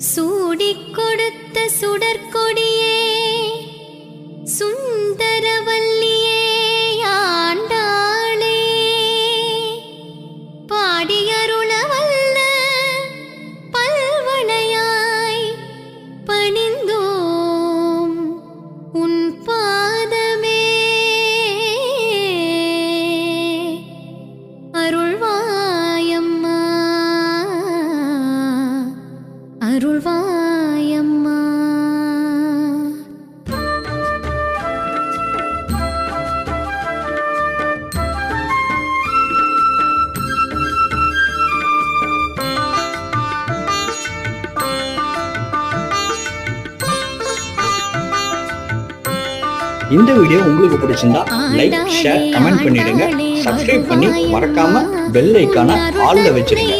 சூடிக் கொடுத்த சுடற்கொடியே சுந்தரவல்ல அருள்வாயம்மா. இந்த வீடியோ உங்களுக்கு பிடிச்சிருந்தா லைக் ஷேர் கமெண்ட் பண்ணிடுங்க. சப்ஸ்கிரைப் பண்ணி மறக்காம பெல் ஐக்கான ஆல்ல வச்சிருங்க.